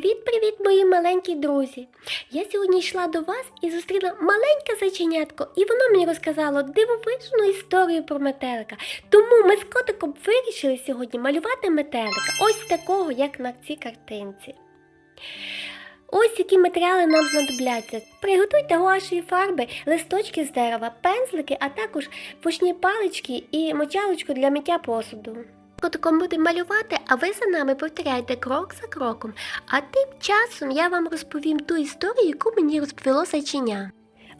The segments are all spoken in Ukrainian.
Привіт-привіт, мої маленькі друзі! Я сьогодні йшла до вас і зустріла маленьке зайченятко, і воно мені розказало дивовижну історію про метелика. Тому ми з котиком вирішили сьогодні малювати метелика, ось такого, як на цій картинці. Ось які матеріали нам знадобляться. Приготуйте гуашеві фарби, листочки з дерева, пензлики, а також пушні палички і мочалочку для миття посуду. Котиком будемо малювати, а ви за нами повторяйте крок за кроком. А тим часом я вам розповім ту історію, яку мені розповіло зайченя.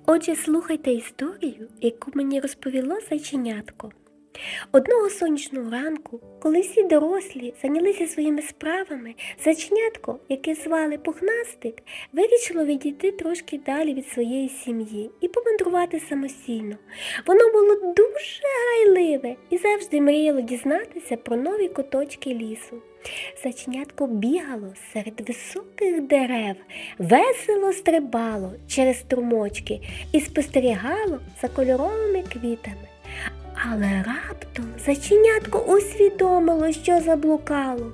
Отже, слухайте історію, яку мені розповіло зайченятко. Одного сонячного ранку, коли всі дорослі зайнялися своїми справами, зайченятко, яке звали Пухнастик, вирішило відійти трошки далі від своєї сім'ї і помандрувати самостійно. Воно було дуже грайливе і завжди мріяло дізнатися про нові куточки лісу. Зайченятко бігало серед високих дерев, весело стрибало через струмочки і спостерігало за кольоровими квітами. Але раптом зайченятко усвідомило, що заблукало.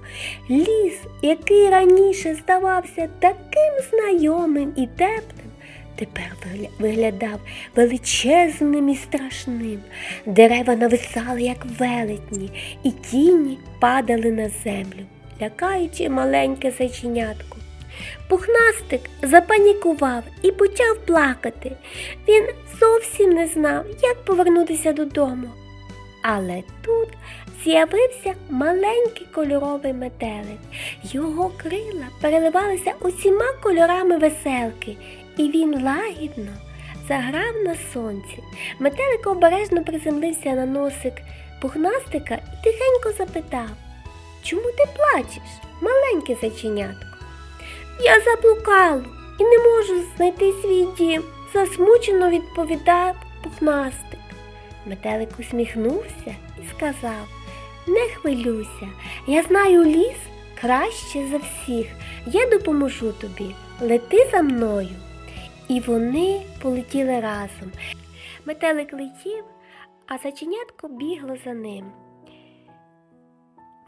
Ліс, який раніше здавався таким знайомим і теплим, тепер виглядав величезним і страшним. Дерева нависали, як велетні, і тіні падали на землю, лякаючи маленьке зайченятко. Пухнастик запанікував і почав плакати. Він зовсім не знав, як повернутися додому. Але тут з'явився маленький кольоровий метелик. Його крила переливалися усіма кольорами веселки, і він лагідно заграв на сонці. Метелик обережно приземлився на носик пухнастика і тихенько запитав Чому ти плачеш, маленьке зайченятко? Я заблукав і не можу знайти свій дім, засмучено відповідав пухнастик. Метелик усміхнувся і сказав Не хвилюйся, я знаю ліс краще за всіх. Я допоможу тобі. Лети за мною. І вони полетіли разом. Метелик летів, а заченятко бігло за ним.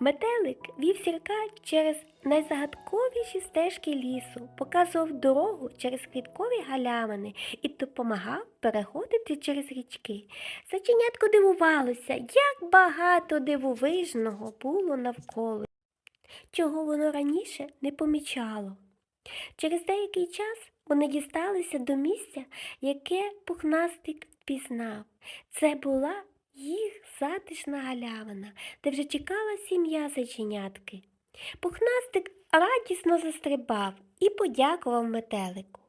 Метелик вів сірка через найзагадковіші стежки лісу, показував дорогу через квіткові галявини і допомагав переходити через річки. Зайченятко дивувалося, як багато дивовижного було навколо, чого воно раніше не помічало. Через деякий час вони дісталися до місця, яке пухнастик пізнав. Це була їх затишна галявина, де вже чекала сім'я зайченятки. Пухнастик радісно застрибав і подякував метелику.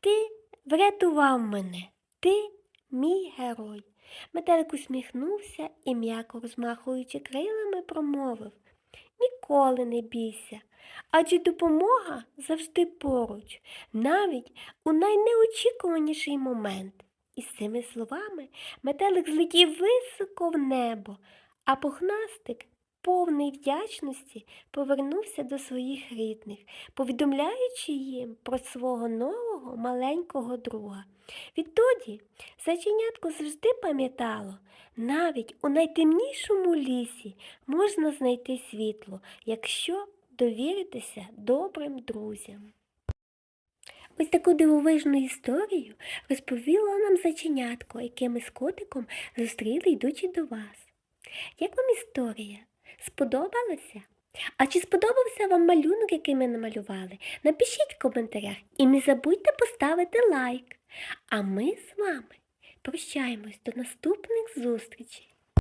Ти врятував мене, ти мій герой. Метелик усміхнувся і, м'яко розмахуючи крилами, промовив Ніколи не бійся, адже допомога завжди поруч, навіть у найнеочікуваніший момент. І з цими словами метелик злетів високо в небо, а пухнастик, повний вдячності, повернувся до своїх рідних, повідомляючи їм про свого нового маленького друга. Відтоді зайченятко завжди пам'ятало, навіть у найтемнішому лісі можна знайти світло, якщо довіритися добрим друзям. Ось таку дивовижну історію розповіло нам зайченятко, яке ми з котиком зустріли, йдучи до вас. Як вам історія? Сподобалася? А чи сподобався вам малюнок, який ми намалювали? Напишіть в коментарях і не забудьте поставити лайк. А ми з вами прощаємось до наступних зустрічей.